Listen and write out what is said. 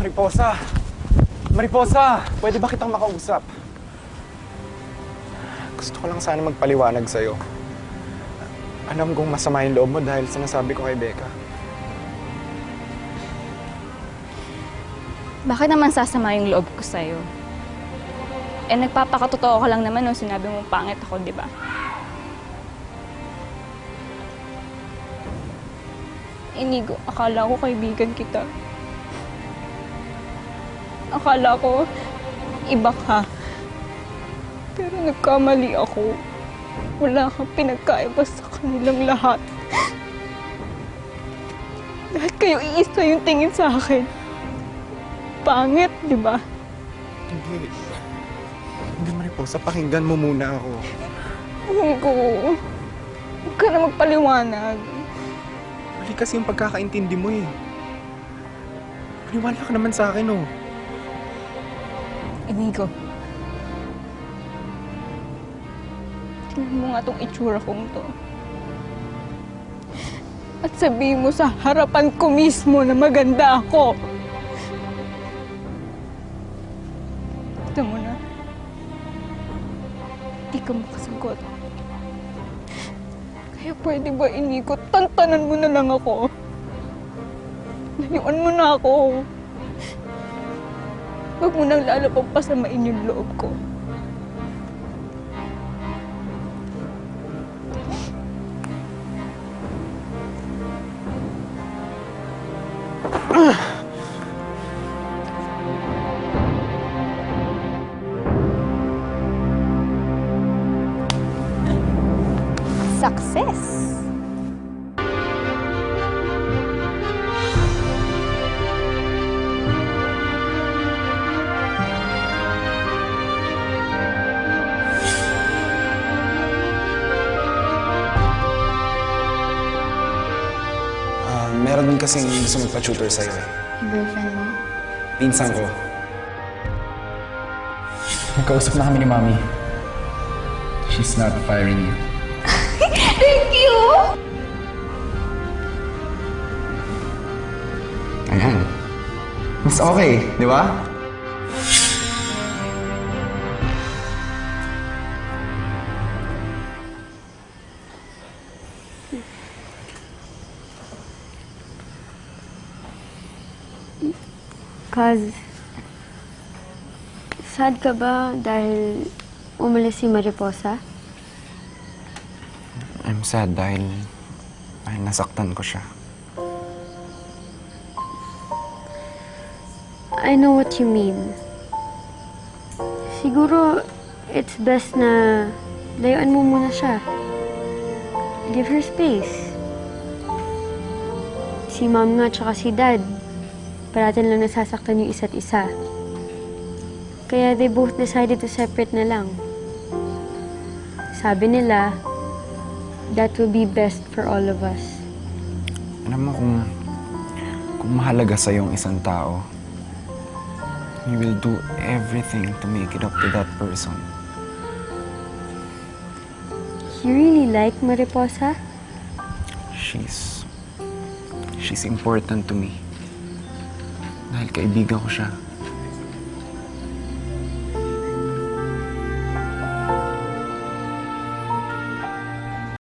Mariposa! Mariposa! Pwede ba kitang makausap? Gusto ko lang sana magpaliwanag sa'yo. Alam kong masama yung loob mo dahil sinasabi ko kay Becca. Bakit naman sasama yung loob ko sa'yo? Eh, nagpapakatotoo ka lang naman nung sinabi mo pangit ako, di ba? Inigo, akala ko kaibigan kita. Akala ko iba ka. Pero nagkamali ako. Wala kang pinagkaiba sa kanilang lahat. Dahil kayo iisa yung tingin sa akin. Pangit, di ba? Hindi. Hindi, Mariposa. Pakinggan mo muna ako. Inigo, huwag ka na magpaliwanag. Mali kasi yung pagkakaintindi mo eh. Maniwala ka naman sa akin oh. Inigo. Tingnan mo nga tong itsura kong to. At sabihin mo sa harapan ko mismo na maganda ako. Ito mo na. Di ka makasagot. Kaya pwede ba, Inigo, tantanan mo na lang ako. Layuan mo na ako. Huwag mo nang lalo pang yung loob ko. Success! Meron din kasing gusto magpa-tutor sa'yo eh. Boyfriend mo? Pinsan ko. Nagkausap na kami ni Mami. She's not firing you. Thank you! Ayan. Mas okay, di ba? Cause, sad ka ba dahil umalis si Mariposa? I'm sad dahil, dahil nasaktan ko siya. I know what you mean. Siguro, it's best na layuan mo muna siya. Give her space. Si mom nga tsaka si dad, parating lang nasasaktan yung isa't isa. Kaya they both decided to separate na lang. Sabi nila, that will be best for all of us. Alam mo kung, kung mahalaga sa yung isang tao, you will do everything to make it up to that person. You really like Mariposa? She's, she's important to me. Dahil kaibigan ko siya.